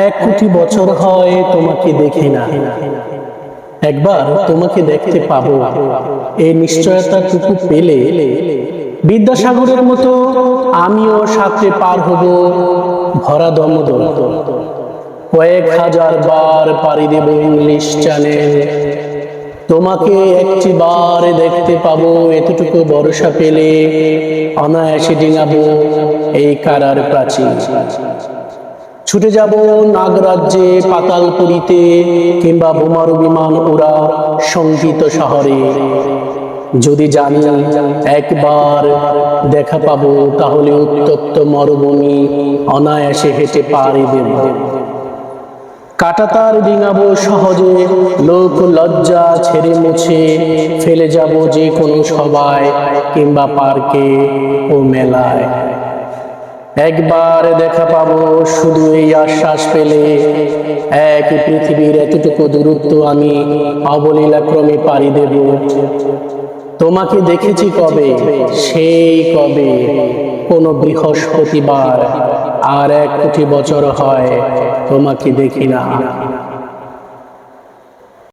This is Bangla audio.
এক কোটি বছর হয় তোমাকে দেখি না। একবার তোমাকে দেখতে পাবো। এই নিশ্চয়তাটুকু পেলে বিদ্যাসাগরের মতো আমিও সাথে পার হব ভরা দমদম কয়েক হাজার বার পাড়ি দেব ইংলিশ চ্যানেল। তোমাকে একটি বার দেখতে পাবো, এতটুকু ভরসা পেলে অনায়াসে ডিঙাবো এই কারার প্রাচীর। ছুটে যাব নাগরাজ্যে, পাতালপুরীতে কিংবা বোমারু বিমান ওরা সংগীত শহরে। যদি জানি একবার দেখা পাবো, তাহলে উত্তপ্ত মরুভূমি অনায়াসে হেঁটে পাড়ি দেব। কাটাতার ডিঙাবো সহজে, লোক লজ্জা ছেড়ে মুছে ফেলে যাব যে কোনো সবাই কিংবা পার্কে ও মেলায়। একবার দেখা পাবো শুধু এই আশ্বাস পেলে এক পৃথিবীর এতটুকু দূরত্ব আমি অবলীলাক্রমে পাড়ি দেব। তোমাকে দেখেছি কবে? সেই কবে। কোন বৃহস্পতিবার আর এক কোটি বছর হয় তোমাকে দেখি না।